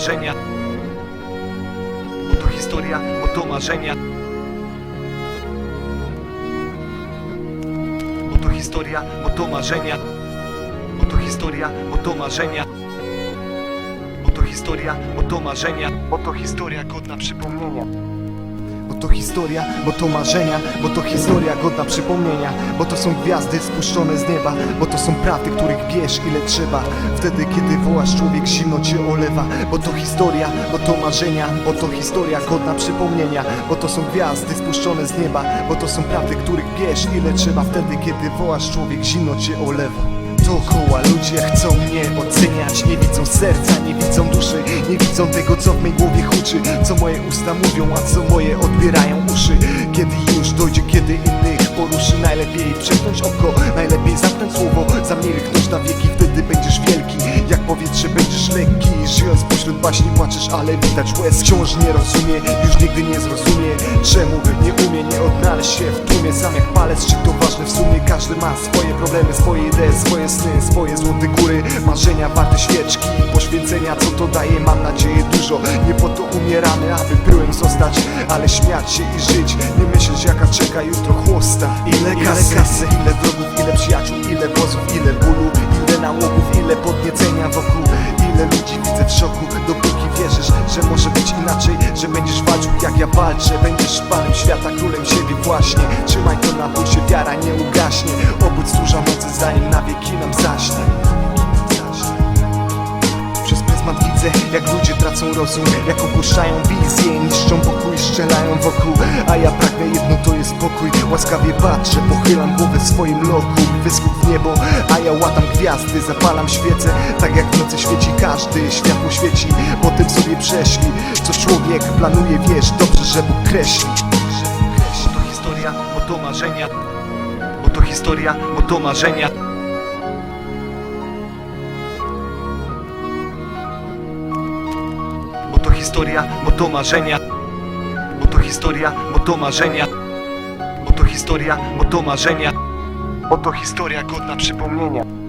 marzenia. Bo to historia, bo to marzenia. Bo to historia, bo to marzenia. Bo to historia, bo to marzenia. Bo to historia, bo to marzenia. Bo to historia godna przypomnienia Bo to historia, bo to marzenia, bo to historia godna przypomnienia. Bo to są gwiazdy spuszczone z nieba Bo to są prawdy, których bierz ile trzeba. Wtedy kiedy wołasz człowiek zimno cię olewa. Bo to historia, bo to marzenia Bo to historia godna przypomnienia. Bo to są gwiazdy spuszczone z nieba Bo to są prawdy, których bierz ile trzeba. Wtedy kiedy wołasz człowiek zimno cię olewa Dookoła. Ludzie chcą mnie oceniać Nie widzą serca, nie widzą duszy Nie widzą tego co w mej głowie huczy Co moje usta mówią, a co moje odbierają uszy. Kiedy już dojdzie, kiedy innych poruszy Najlepiej przepnąć oko, najlepiej zamknąć słowo Zamilknąć na wieki, pośród baśni płaczesz, ale widać łez. Wciąż nie rozumie, już nigdy nie zrozumie Czemu nie umie, nie odnaleźć się w tłumie. Sam jak palec, czy to ważne w sumie? Każdy ma swoje problemy, swoje idee, swoje sny Swoje złote góry, marzenia warte świeczki Poświęcenia, co to daje, mam nadzieję dużo Nie po to umieramy, aby pyłem zostać Ale śmiać się i żyć, nie myśleć jaka czeka jutro chłosta. Ile kasy, kasy? Ile wrogów, ile przyjaciół, ile wozów, ile bólu? Ile nałogów, ile podniecenia szoku Dopóki wierzysz, że może być inaczej Że będziesz walczył jak ja walczę. Będziesz panem świata, królem siebie właśnie. Trzymaj to na pulsie, wiara nie ugaśnie. Obudź stróża mocy, zanim na wieki nam zaśnie. Przez pryzmat widzę, jak ludzie tracą rozum Jak opuszczają wizję, niszczą pokój, strzelają wokół A ja pragnę jedno, to jest pokój. Łaskawie patrzę, pochylam głowę w swoim loku. Wyschód w niebo, a ja łatam gwiazdy Zapalam świecę, tak jak w nocy świeci każdy Światło świeci, potem sobie prześli Co człowiek planuje, wiesz, dobrze, że Bóg kreśli. To historia, bo to marzenia. Bo to historia, bo to marzenia. Bo to historia, bo to marzenia historia, bo to marzenia. Bo to historia, bo to marzenia. Bo to historia godna przypomnienia